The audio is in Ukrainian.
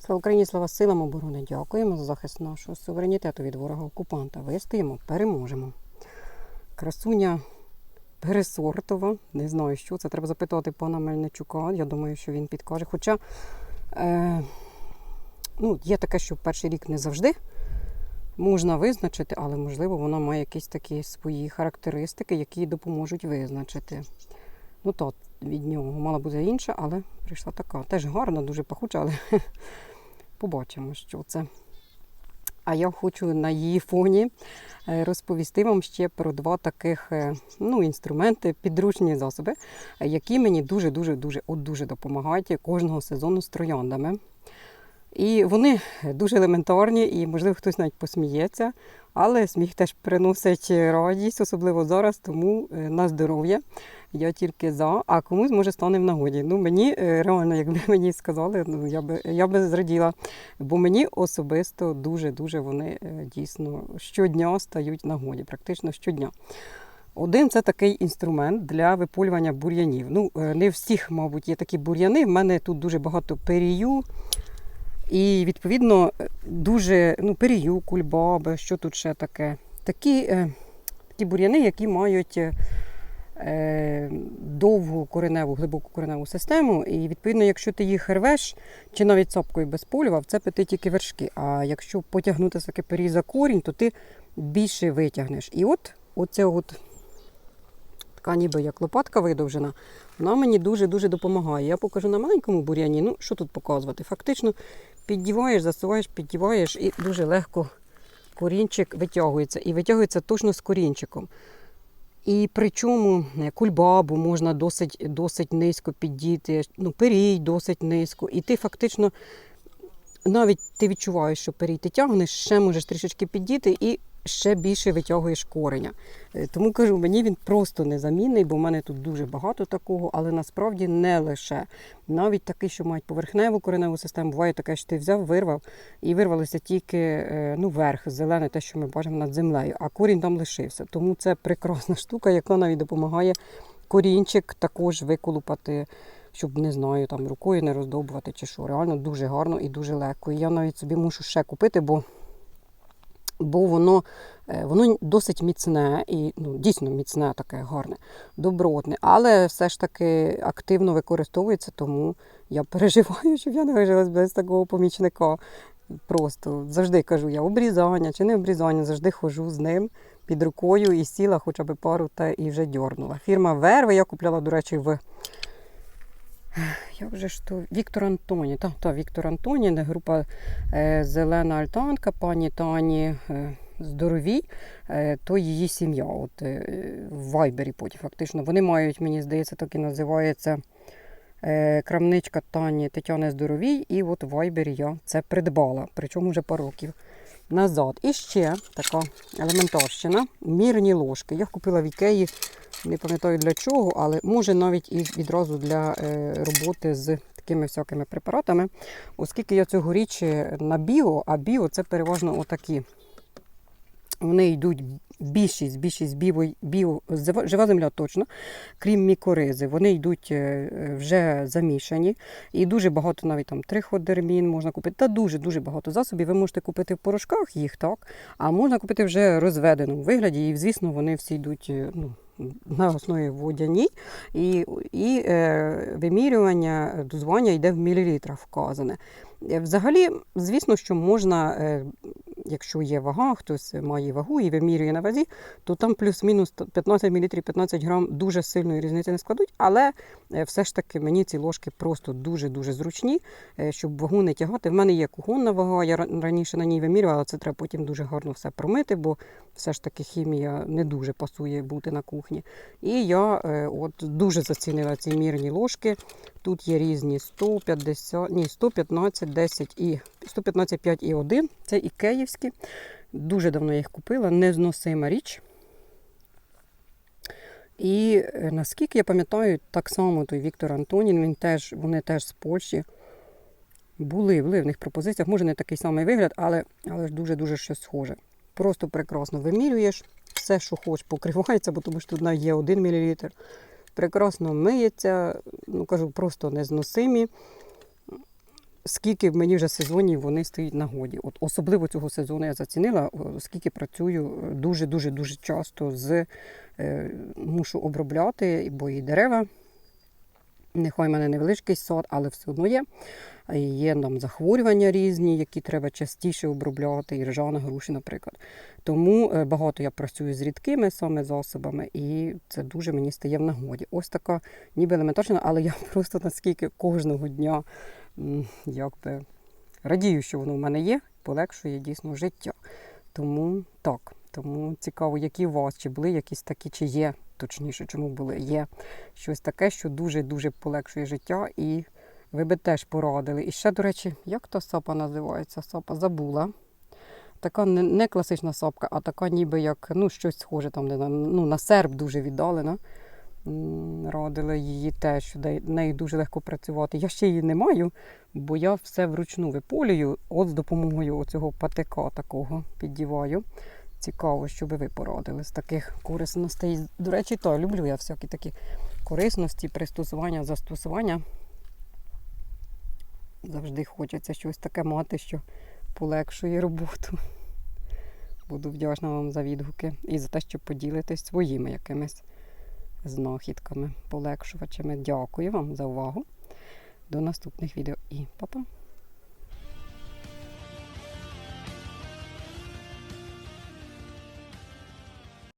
Слава Україні, слава силам оборони. Дякуємо за захист нашого суверенітету від ворога окупанта. Вистоїмо, переможемо. Красуня пересортова. Не знаю, що це. Треба запитувати пана Мельничука. Я думаю, що він підкаже. Хоча е, ну, є таке, що перший рік не завжди можна визначити, але можливо вона має якісь такі свої характеристики, які допоможуть визначити. Ну то від нього мала бути інша, але прийшла така. Теж гарна, дуже пахуча, але побачимо, що це. А я хочу на її фоні е, розповісти вам ще про два таких е, ну, інструменти, підручні засоби, які мені дуже-дуже дуже от дуже допомагають кожного сезону з трояндами. І вони дуже елементарні, і, можливо, хтось навіть посміється, але сміх теж приносить радість, особливо зараз, тому е, на здоров'я. Я тільки за, а комусь може стане в нагоді. Ну мені е, реально, якби мені сказали, ну я би я би зраділа. Бо мені особисто дуже-дуже вони е, дійсно щодня стають в нагоді, практично щодня. Один це такий інструмент для виполювання бур'янів. Ну, не всіх, мабуть, є такі бур'яни. В мене тут дуже багато перію. І, відповідно, дуже ну, перію, кульбаби, що тут ще таке. Такі, е, такі бур'яни, які мають е, довгу кореневу, глибоку кореневу систему. І відповідно, якщо ти їх рвеш, чи навіть цапкою без полюва, вцепити тільки вершки. А якщо потягнути таке пері за корінь, то ти більше витягнеш. І от оце от така ніби як лопатка видовжена, вона мені дуже-дуже допомагає. Я покажу на маленькому бур'яні. Ну, що тут показувати? Фактично піддіваєш, засуваєш, піддіваєш і дуже легко корінчик витягується. І витягується точно з корінчиком. І причому е, кульбабу можна досить, досить низько піддіти, ну, перій досить низько. І ти фактично навіть ти відчуваєш, що перій ти тягнеш, ще можеш трішечки піддіти і ще більше витягуєш кореня. Е, Тому кажу, мені він просто незамінний, бо в мене тут дуже багато такого, але насправді не лише. Навіть такий, що мають поверхневу кореневу систему, буває таке, що ти взяв, вирвав, і вирвалося тільки е, ну, верх, зелене, те, що ми бачимо над землею, а корінь там лишився. Тому це прекрасна штука, яка навіть допомагає корінчик також виколупати. Щоб не знаю, там рукою не роздовбувати чи що. Реально дуже гарно і дуже легко. І я навіть собі мушу ще купити, бо бо воно е, воно досить міцне і ну, дійсно міцне, таке гарне, добротне, але все ж таки активно використовується, тому я переживаю, щоб я не вижилась без такого помічника. Просто завжди кажу, я обрізання чи не обрізання, завжди ходжу з ним під рукою і сіла хоча б пару та і вже дьорнула. Фірма Верви я купляла, до речі, в як же ж то Віктор Антоні, та, та Віктор Антоні, група е, Зелена Альтанка, пані Тані е, Здоровій, е, то її сім'я. От в Вайбері потім фактично. Вони мають, мені здається, так і називається крамничка Тані Тетяни Здоровій. І от в Вайбері я це придбала, причому вже пару років назад. І ще така елементарщина, мірні ложки. Я купила в Ікеї, не пам'ятаю для чого, але може навіть і відразу для е, роботи з такими всякими препаратами, оскільки я цьогоріч на біо, а біо це переважно отакі. Вони йдуть більшість, більшість біо, біо жива земля точно, крім мікоризи. Вони йдуть е, вже замішані. І дуже багато навіть там триходермін можна купити. Та дуже дуже багато засобів. Ви можете купити в порошках їх, так, а можна купити вже розведеному вигляді. І, звісно, вони всі йдуть е, ну, на основі водяній. І, і е, вимірювання дозвання йде в мілілітрах вказане. Е, Взагалі, звісно, що можна, е, якщо є вага, хтось має вагу і вимірює на вазі, то там плюс-мінус 15 мл, 15 грам дуже сильної різниці не складуть, але е, все ж таки мені ці ложки просто дуже-дуже зручні, е, щоб вагу не тягати. В мене є кухонна вага, я раніше на ній вимірювала, це треба потім дуже гарно все промити, бо все ж таки хімія не дуже пасує бути на кухні. І я е, от дуже зацінила ці мірні ложки. Тут є різні 150, ні, 115, 10 і 115, 5 і 1. Це і київські. Дуже давно я їх купила, незносима річ. І е, наскільки я пам'ятаю, так само той Віктор Антонін, він теж, вони теж з Польщі. Були, були в них пропозиціях, може не такий самий вигляд, але, але ж дуже-дуже щось схоже. Просто прекрасно вимірюєш, все, що хочеш, покривається, бо тому що тут є 1 мл. Прекрасно миється, ну кажу, просто незносимі. Скільки в мені вже сезонів вони стоять на годі. От особливо цього сезону я зацінила, оскільки працюю дуже дуже дуже часто з е, мушу обробляти, бо і дерева. Нехай в мене невеличкий сад, але все одно є. Є там захворювання різні, які треба частіше обробляти, і ржана груші, наприклад. Тому е, багато я працюю з рідкими саме засобами, і це дуже мені стає в нагоді. Ось така ніби елементарна, але я просто наскільки кожного дня якби радію, що воно в мене є, полегшує дійсно життя. Тому так, тому цікаво, які у вас, чи були якісь такі, чи є, точніше, чому були, є щось таке, що дуже-дуже полегшує життя, і ви би теж порадили. І ще, до речі, як та сапа називається? Сапа забула. Така не, класична сапка, а така ніби як ну, щось схоже там, не, ну, на серб дуже віддалена. М, Радили її теж, що нею дуже легко працювати. Я ще її не маю, бо я все вручну виполюю, от з допомогою цього патика такого піддіваю. Цікаво, що би ви порадили з таких корисностей. До речі, то люблю я всякі такі корисності, пристосування, застосування. Завжди хочеться щось таке мати, що полегшує роботу. Буду вдячна вам за відгуки і за те, що поділитесь своїми якимись знахідками, полегшувачами. Дякую вам за увагу. До наступних відео і па-па!